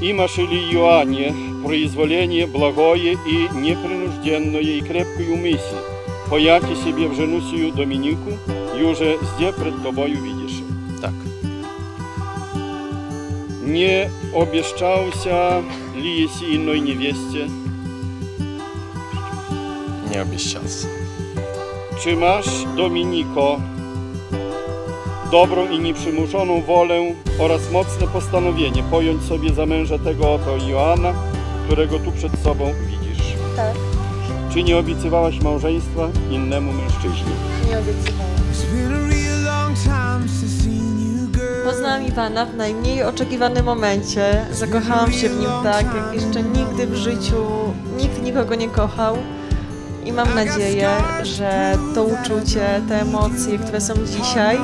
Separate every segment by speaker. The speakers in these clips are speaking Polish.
Speaker 1: и Машили Иоанне произволение благое и непринужденное и крепкую мысль, пояти себе в жену сию Доминику, и уже зде пред тобою видишь.
Speaker 2: Tak.
Speaker 1: Nie obieszczałся li jeśli innej niewieście,
Speaker 2: Nie обіщався.
Speaker 1: czy masz, Dominiko, dobrą i nieprzymuszoną wolę oraz mocne postanowienie pojąć sobie za męża tego oto Joana, którego tu przed sobą widzisz?
Speaker 3: Tak,
Speaker 1: Czy nie obiecywałaś małżeństwa innemu mężczyźnie?
Speaker 3: nie obiecywałam.
Speaker 4: Poznałam Iwana w najmniej oczekiwanym momencie. Zakochałam się w nim tak, jak jeszcze nigdy w życiu nikt nikogo nie kochał. I mam nadzieję, że to uczucie, te emocje, które są dzisiaj,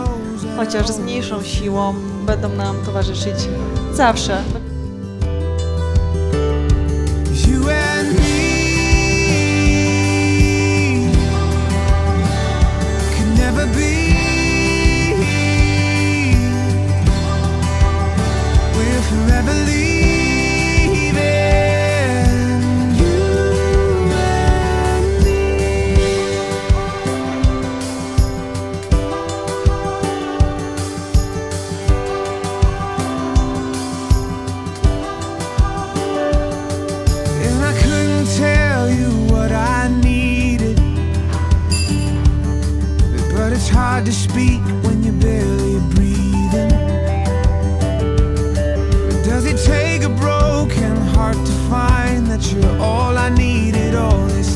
Speaker 4: chociaż z mniejszą siłą, będą nam towarzyszyć zawsze.
Speaker 5: It's hard to speak when you're barely breathing. Does it take a broken heart to find that you're all I needed all this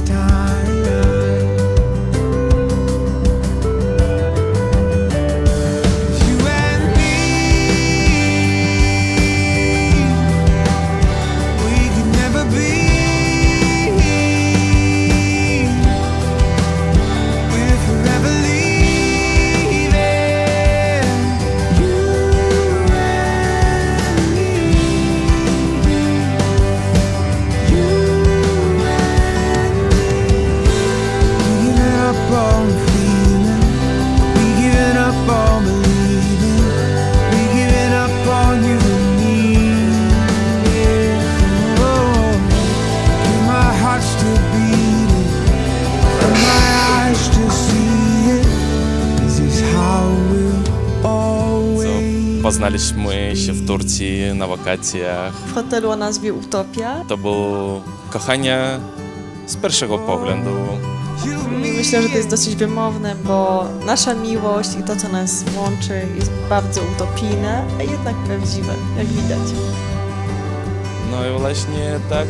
Speaker 2: Poznaliśmy się w Turcji na wakacjach.
Speaker 4: W hotelu o nazwie Utopia.
Speaker 2: To było kochanie z pierwszego poglądu.
Speaker 4: Myślę, że to jest dosyć wymowne, bo nasza miłość i to, co nas łączy, jest bardzo utopijne, a jednak prawdziwe, jak widać.
Speaker 2: No i właśnie tak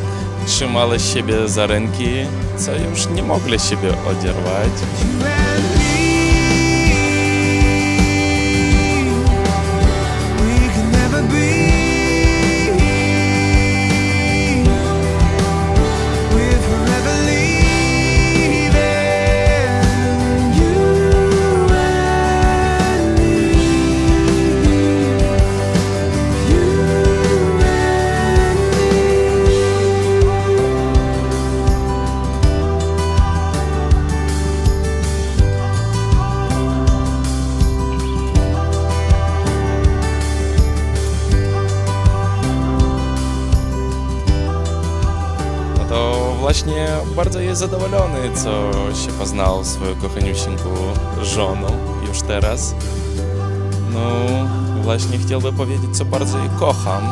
Speaker 2: trzymali siebie za ręki, co już nie mogli siebie oderwać. Właśnie bardzo jest zadowolony, co się poznał swoją kochaniusieńką żoną już teraz. No właśnie chciałby powiedzieć, co bardzo jej kocham.